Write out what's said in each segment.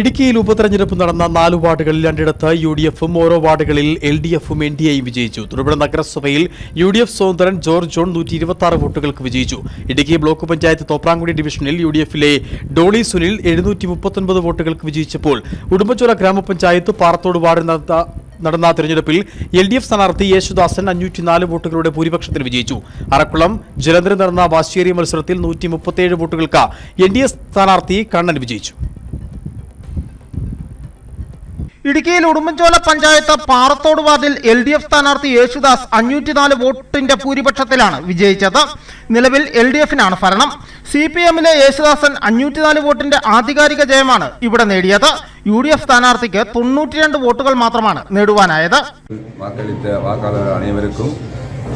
ഇടുക്കിയിൽ ഉപതെരഞ്ഞെടുപ്പ് നടന്ന നാല് വാർഡുകളിൽ രണ്ടിടത്ത് യു ഡി എഫും ഓരോ വാർഡുകളിൽ എൽ ഡി എഫും എൻ ഡി എയും വിജയിച്ചു. തൊടുപുഴ നഗരസഭയിൽ യു ഡി എഫ് സ്വതന്ത്രൻ ജോർജ് ജോൺ നൂറ്റി ഇരുപത്തി ആറ് വോട്ടുകൾക്ക് വിജയിച്ചു. ഇടുക്കി ബ്ലോക്ക് പഞ്ചായത്ത് തോപ്രാങ്കുടി ഡിവിഷനിൽ യു ഡി എഫിലെ ഡോളി സുനിൽ എഴുന്നൂറ്റി മുപ്പത്തൊൻപത് വോട്ടുകൾക്ക് വിജയിച്ചപ്പോൾ ഉടുമ്പച്ചോല ഗ്രാമപഞ്ചായത്ത് പാറത്തോട് വാർഡിൽ നടന്ന നടന്ന തെരഞ്ഞെടുപ്പിൽ എൽ ഡി എഫ് സ്ഥാനാർത്ഥി യേശുദാസൻ അഞ്ഞൂറ്റിനാല് വോട്ടുകളുടെ ഭൂരിപക്ഷത്തിൽ വിജയിച്ചു. അറക്കുളം ജലന്ധറിൽ നടന്ന വാശിയേറിയ മത്സരത്തിൽ നൂറ്റി മുപ്പത്തിയേഴ് വോട്ടുകൾക്ക് എൻ ഡി എ സ്ഥാനാർത്ഥി കണ്ണൻ വിജയിച്ചു. ഇടുക്കിയിൽ ഉടുമ്പൻചോല പഞ്ചായത്ത് പാറത്തോട് വാർഡിൽ എൽ ഡി എഫ് സ്ഥാനാർത്ഥി യേശുദാസ് അഞ്ഞൂറ്റിനാല് വോട്ടിന്റെ ഭൂരിപക്ഷത്തിലാണ് വിജയിച്ചത്. നിലവിൽ എൽ ഡി എഫിനാണ് ഭരണം. സി പി എമ്മിലെ യേശുദാസൻ അഞ്ഞൂറ്റിനാല് വോട്ടിന്റെ ആധികാരിക ജയമാണ് ഇവിടെ നേടിയത്. യു ഡി എഫ് സ്ഥാനാർത്ഥിക്ക് തൊണ്ണൂറ്റിരണ്ട് വോട്ടുകൾ മാത്രമാണ് നേടുവാനായത്. അനേവർക്കും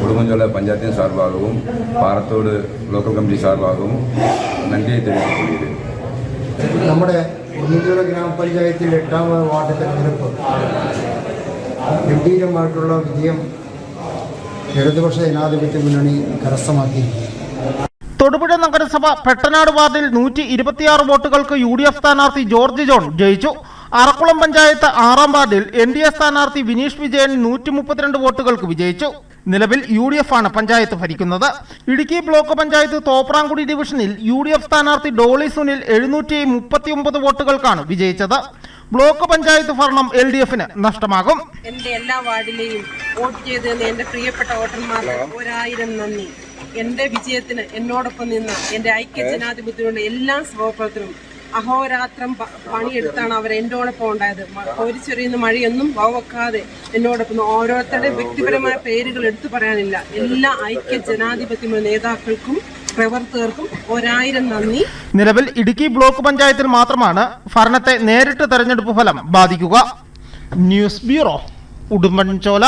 ഉടുമ്പൻചോല പഞ്ചായത്തിന് സാർഭാഗവും പാറത്തോട് ലോക്കൽ കമ്മിറ്റി സാർഭാഗവും നൽകി നമ്മുടെ ഉന്നതിയുള്ള ഗ്രാമപഞ്ചായത്തിൽ എട്ടാമത് വാർഡ് തെരഞ്ഞെടുപ്പ്. ഗംഭീരമായിട്ടുള്ള വിജയം ഇടതുപക്ഷ ജനാധിപത്യ മുന്നണി കരസ്ഥമാക്കിയിരിക്കുന്നു തൊടുപുഴ നഗരസഭ പെട്ടനാട് വാർഡിൽ നൂറ്റി ഇരുപത്തിയാറ് വോട്ടുകൾക്ക് യു ഡി എഫ് സ്ഥാനാർത്ഥി ജോർജ് ജോൺ ജയിച്ചു. അറക്കുളം പഞ്ചായത്ത് ആറാം വാർഡിൽ എൻ ഡി എ സ്ഥാനാർത്ഥി വിനീഷ് വിജയൻ നൂറ്റി മുപ്പത്തിരണ്ട് വോട്ടുകൾക്ക് വിജയിച്ചു. നിലവിൽ യു ഡി എഫ് ആണ് പഞ്ചായത്ത് ഭരിക്കുന്നത്. ഇടുക്കി ബ്ലോക്ക് പഞ്ചായത്ത് തോപ്രാങ്കുടി ഡിവിഷനിൽ യു ഡി എഫ് സ്ഥാനാർത്ഥി ഡോളി സുനിൽ എഴുന്നൂറ്റി മുപ്പത്തിയൊമ്പത് വോട്ടുകൾക്കാണ് വിജയിച്ചത്. ബ്ലോക്ക് പഞ്ചായത്ത് ഭരണം എൽ ഡി എഫിന് നഷ്ടമാകും. എന്റെ എല്ലാ വാർഡിലെയും വോട്ട് ചെയ്ത് തന്ന എന്റെ പ്രിയപ്പെട്ട വോട്ടർമാർക്ക് ഒരായിരം നന്ദി. എന്റെ വിജയത്തിന് എന്നോടൊപ്പം നിന്ന് എന്റെ ഐക്യ ജനാധിപത്യങ്ങളുടെ എല്ലാ സഹപ്രവർത്തനവും അഹോരാത്രം പണിയെടുത്താണ് അവർ എന്നോടൊപ്പം ഉണ്ടായത് കോരിച്ചൊരിയുന്ന മഴയൊന്നും വവക്കാതെ എന്നോടൊപ്പം ഓരോരുത്തരുടെ വ്യക്തിപരമായ പേരുകൾ എടുത്തു പറയാനില്ല. എല്ലാ ഐക്യ ജനാധിപത്യ നേതാക്കൾക്കും പ്രവർത്തകർക്കും ഒരായിരം നന്ദി. നിലവിൽ ഇടുക്കി ബ്ലോക്ക് പഞ്ചായത്തിൽ മാത്രമാണ് ഭരണത്തെ നേരിട്ട് തെരഞ്ഞെടുപ്പ് ഫലം ബാധിക്കുക. News bureau Udumbanchola.